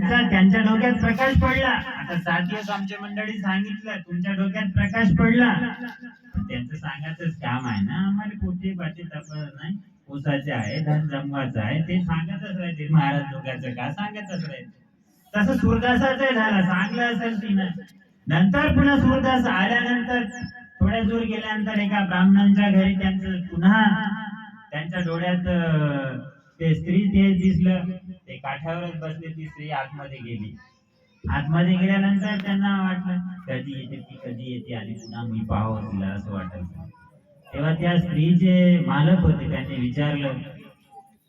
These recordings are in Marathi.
त्यांचा त्यांच्या डोक्यात प्रकाश पडला. आता सात दिवस आमच्या मंडळी सांगितलं तुमच्या डोक्यात प्रकाश पडला. त्यांचं सांगायचंच काम आहे ना. आम्हाला कुठे पाटे तपास नाही. ऊसाचे आहे धन जमवायचं आहे. ते सांगतच राहते महाराज लोकांचं का सांगतच राहते तसं सूरदासाचं झालं. सांगलं असेल तिनं. नंतर पुन्हा सूरदास आल्यानंतर थोड्या दूर गेल्यानंतर एका ब्राह्मणांच्या घरी त्यांचं पुन्हा त्यांच्या डोळ्यात ते स्त्री ते दिसलं. काठावरच बसले ती स्त्री आतमध्ये गेली. आतमध्ये गेल्यानंतर त्यांना वाटलं कधी येते ती कधी येते आणि पुन्हा मी पाहावं तिला असं वाटायचं तेव्हा त्या स्त्रीचे मालक होते त्यांनी विचारलं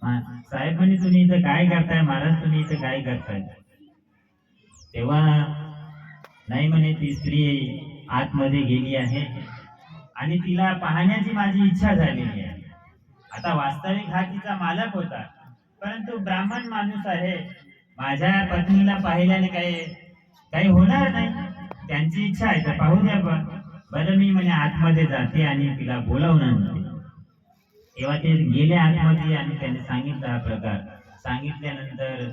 "मा- साहेब तुम्ही इथं काय करताय? महाराज तुम्ही इथं काय करताय? तेव्हा नाही म्हणे ती स्त्री आतमध्ये गेली आहे आणि तिला पाहण्याची माझी इच्छा झालेली आहे. आता वास्तविक हा तिचा मालक होता. परंतु ब्राह्मण माणूस आहे. माझ्या पत्नीला पाहिल्याने काही काही होणार नाही. त्यांची इच्छा आहे तर पाहू द्या पण. बरं मी म्हणे आतमध्ये जाते आणि तिला बोलावणार तेव्हा ते गेले आतमध्ये आणि त्यांनी सांगितलं हा प्रकार. सांगितल्यानंतर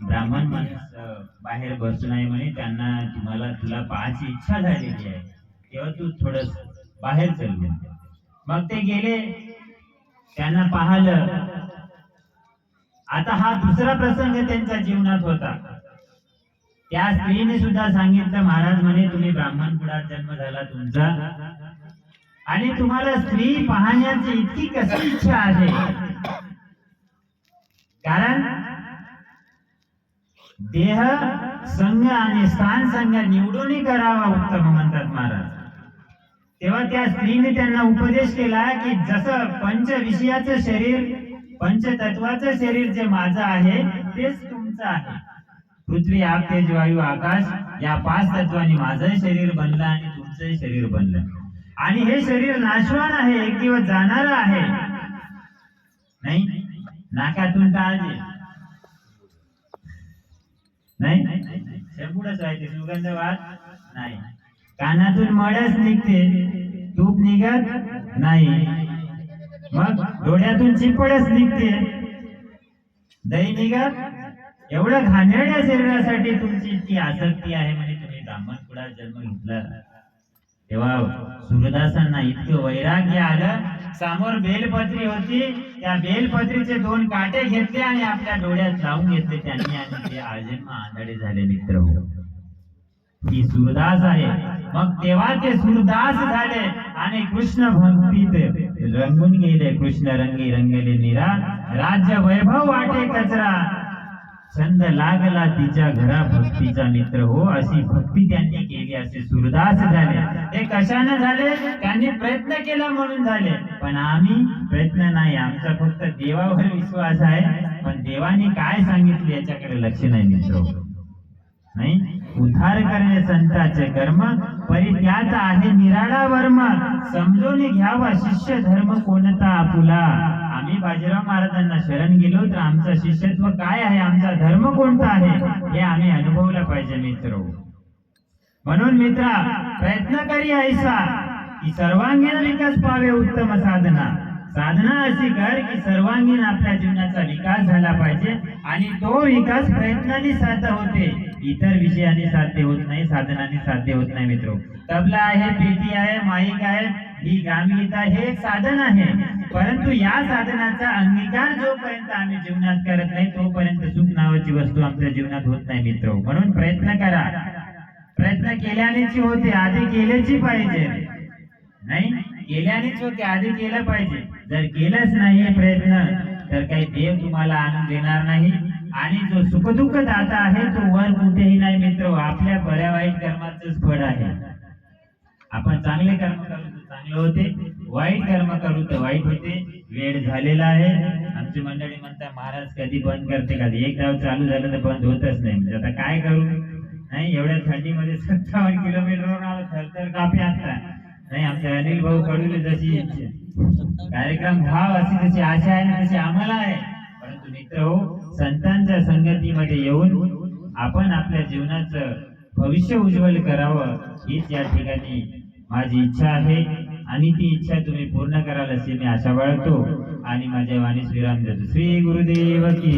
ब्राह्मण माणूस बाहेर बसून आहे म्हणे. त्यांना तुम्हाला तुला पाहायची इच्छा झालेली आहे. तेव्हा तू थोडस बाहेर चल मग ते गेले. त्यांना पाहलं. आता हा दुसरा प्रसंग त्यांच्या जीवनात होता. त्या स्त्रीने सुद्धा सांगितलं महाराज म्हणे तुम्ही ब्राह्मण कुळात जन्म झाला तुमचा. आणि तुम्हाला स्त्री पाहण्याची इतकी कशी इच्छा आहे? कारण देह संघ आणि स्थान संघ निवडूनही करावा उत्तम म्हणतात महाराज. तेव्हा त्या स्त्रीने त्यांना उपदेश केला की जसं पंच विषयाचं शरीर पंचतत्वाचं शरीर जे माझं आहे तेच तुमचं आहे. पृथ्वी आप तेज वायू आकाश या पाच तत्वांनी माझं शरीर बनलं आणि तुमचंही शरीर बनलं. आणि हे शरीर नाशवान आहे एक दिवस जाणार आहे. नाही? नाकातून काळजी नाही? शेपूडच आहे ते सुगंध वाद नाही. कानातून मळच निघते. तूप निघत नाही. मग डोळ्यातून चिपडच निघते. दही निघत? एवढं घाणेरड्या शरीरासाठी तुमची इतकी आसक्ती आहे म्हणजे तुम्ही ब्राह्मण कुळात जन्म घेतला. तेव्हा सूर्यदासांना इतकं वैराग्य आलं. समोर बेलपत्री होती. त्या बेलपत्रीचे दोन काटे घेतले आणि आपल्या डोळ्यात लावून घेतले त्यांनी आणि ते आजन्म आंधळे झाले मित्र हो. ही सूरदास आहे. मग तेव्हा ते सूरदास झाले आणि कृष्ण भक्तीत रंगून गेले. कृष्ण रंगी रंगले निरा राज्य वैभव वाटे कचरा. छंद लागला तिच्या घरा भक्तीचा मित्र हो अशी भक्ती त्यांनी केली असे सुरदास झाले. ते कशाने झाले? त्यांनी प्रयत्न केला म्हणून झाले. पण आम्ही प्रयत्न नाही आमचा फक्त देवावर विश्वास आहे. पण देवाने काय सांगितले याच्याकडे लक्ष नाही मित्र हो. नाही? उद्धार करणे संताचे कर्म त्यात आहे निराळा वर्मा समजून घ्यावा शिष्य धर्म कोणता आपुला. आम्ही बाजीराव महाराजांना शरण गेलो तर आमचं शिष्यत्व काय आहे? आमचा धर्म कोणता आहे? हे आम्ही अनुभवलं पाहिजे मित्र. म्हणून मित्रा प्रयत्न करी ऐसा की सर्वांगीण विकास पावे उत्तम साधना. साधना अशी कर की सर्वांगीण आपल्या जीवनाचा विकास झाला पाहिजे आणि तो विकास प्रयत्नाने साध्य होते. इतर विषयाने साध्य होत नाही साधनाने साध्य होत नाही मित्र. तबला आहे पेटी आहे माईक आहे ही गामगीता हे एक साधन आहे. परंतु या साधनाचा अंगीकार जोपर्यंत आम्ही जीवनात करत नाही तोपर्यंत सुख नावाची वस्तू आमच्या जीवनात होत नाही मित्र. म्हणून प्रयत्न करा. प्रयत्न केल्यानेच होते आधी केल्याची पाहिजे. नाही? केल्यानेच होते आधी केलं पाहिजे. जर केलंच नाही प्रयत्न तर काही देव तुम्हाला आणून देणार नाही. आणि जो सुखदुःख दाता आहे तो वर कुठेही नाही मित्र. आपल्या बऱ्या वाईट कर्माचंच फळ आहे. आपण चांगले कर्म करू तर चांगले होते. वाईट कर्म करू तर वाईट होते. वेळ झालेला आहे. आमची मंडळी म्हणतात महाराज कधी बंद करते कधी एक डाव चालू झालं तर बंद होतच नाही. म्हणजे आता काय करू? नाही एवढ्या थंडीमध्ये सत्तावन्न किलोमीटरवर आलो थरथर कापी आता नाही आमच्या अनिल भाऊ कडून जशी कार्यक्रम व्हाव अशी जशी आशा आहे ना तशी आम्हाला आहे. परंतु मित्र हो संतांच्या संगतीमध्ये येऊन आपण आपल्या जीवनाचं भविष्य उज्ज्वल करावं हीच या ठिकाणी माझी इच्छा आहे. आणि ती इच्छा तुम्ही पूर्ण कराल अशी मी आशा बाळगतो. आणि माझ्या वाणीस विराम देतो श्री गुरुदेव की.